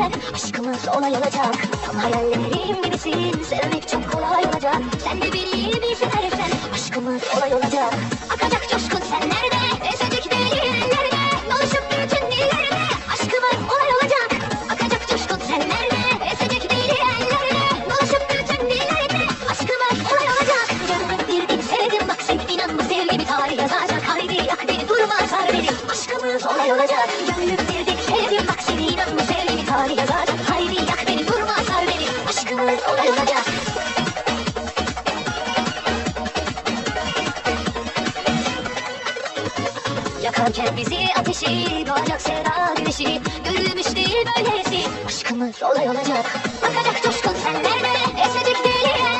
sen Aşkımız olay olacak Tam hayallerim gibisin Sevmek çok kolay olacak. Sen de beni bir seversen Aşkımız olay olacak. Akacak coşkun senlerde Esecek deli ellerde Dolaşıp bütün dillerde Aşkımız olay olacak. Akacak coşkun senlerde Esecek deli ellerde Dolaşıp bütün dillerde Aşkımız olay olacak. Gönlüm bir bin sevdim bak seni inan bu sevgimi tarih yazacak. Haydi yak beni durma sar beni Aşkımız olay olacak. Gönlüm bir bin sevdim bak seni inan yazacak Haydi yak beni durma sar beni. Aşkımız olay olacak. Yakarken bizi ateşi Doğacak sevda güneşi. Görülmüş değil böylesi. Aşkımız olay olacak. Akacak coşkun senlerde Esecek deli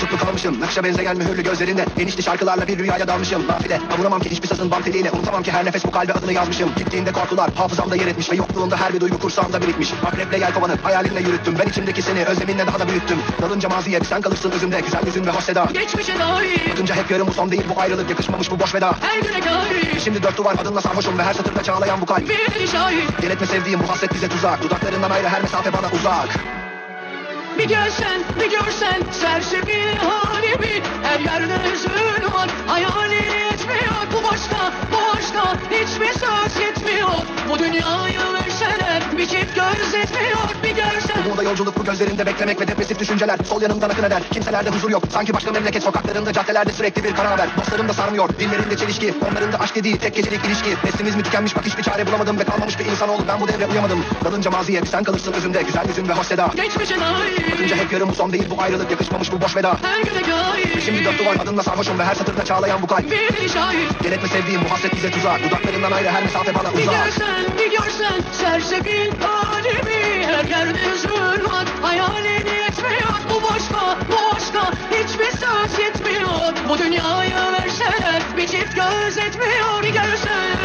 Tutuklu kalmışım. Nakşa benzeyen mühürlü gözlerinde. Enişli şarkılarla bir rüyaya dalmışım. Nafile Avuramam ki hiçbir sazın bam teliyle Unutamam ki her nefes bu kalbe adını yazmışım. Gittiğinde korkular hafızamda yer etmiş Ve yokluğunda her bir duygu kursağımda birikmiş. Akreple yelkovanı hayalimle yürüttüm. Ben içimdeki seni özleminle daha da büyüttüm. Dalınca maziye sen kalırsın özümde. Güzel yüzün ve hoş seda Geçmişe dair. Bakınca hep yarım bu son değil. Bu ayrılık Yakışmamış bu boş veda. Her güne kair Şimdi dört duvar adınla sarhoşum Ve her satırda çağlayan bu kalp. Bir şair. Diletme sevdiğim bu hasret bize tuzak. Dudaklarından ayrı her mesafe bana uzak Bir gelsen bir görsen sersefil halimi Her yerde hüzün var hayali yetmiyor Bu boşta bu boşta hiçbir söz yetmiyor. Bu dünyayı verseler bir çift göz etmiyor Bir görsen Burada yolculuk bu gözlerinde beklemek ve depresif düşünceler. Sol yanımdan akın eder kimselerde huzur yok. Sanki başka memleket sokaklarında caddelerde sürekli bir kara haber Dostlarım da sarmıyor dillerinde çelişki. Onların da aşk dediği tek gecelik ilişki. Neslimiz mi tükenmiş bak hiçbir çare bulamadım Ve kalmamış bir insanoğlu ben bu devre uyamadım. Dalınca maziye sen kalırsın özümde. Güzel yüzün ve hoş seda. Geçmişe Bakınca dair hep yarım bu son değil bu ayrılık. Yakışmamış bu boş veda. Her güne kair Şimdi dört duvar adınla sarhoşum ve her satırda çağlayan bu kalp. Bir deli şair. Diletme sevdiğim bu hasret bize tuzak. Dudaklarından ayrı her mesafe bana Bir uzak. görsen bir görsen sersefil halimi Her yerde hüzün var hayalin yetmiyor. Bu boşta bu boşta hiçbir söz yetmiyor. Bu dünyayı verseler bir çift göz etmiyor Bir görsen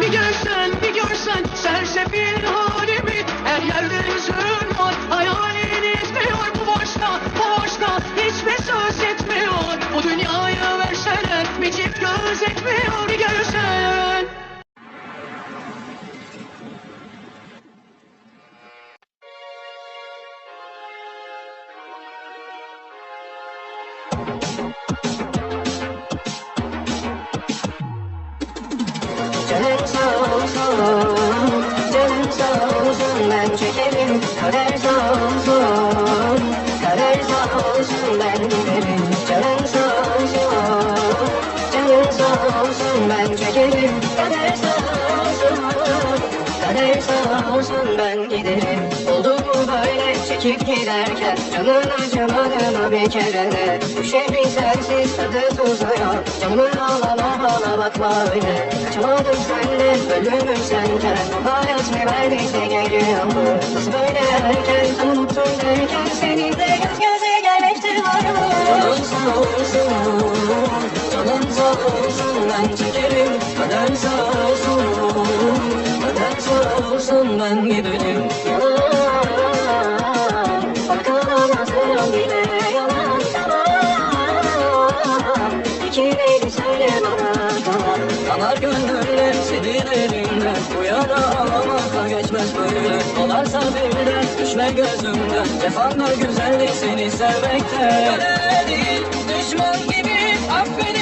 Bir görsen bir görsen sersefil çekerim Kader sağ olsun, kader sağ olsun ben giderim Oldu mu böyle çekip giderken Canın acımadı mı bir kere de Bu şehrin sensiz tadı tuzu yok Canımın ağlama bana bakma öyle Kaçamadım senden ölümüm senken Hayat mı verdiyse geliyor mu Nasıl böyle erken unuttum derken Seninle göz göze gelmektir var Canın Yanar gönüller senin elinden Bu yara ağlamakla geçmez böyle. Dolarsa birden düşme gözümden Cefanda güzellik seni sevmekte. Öyle değil düşman gibi affedilmez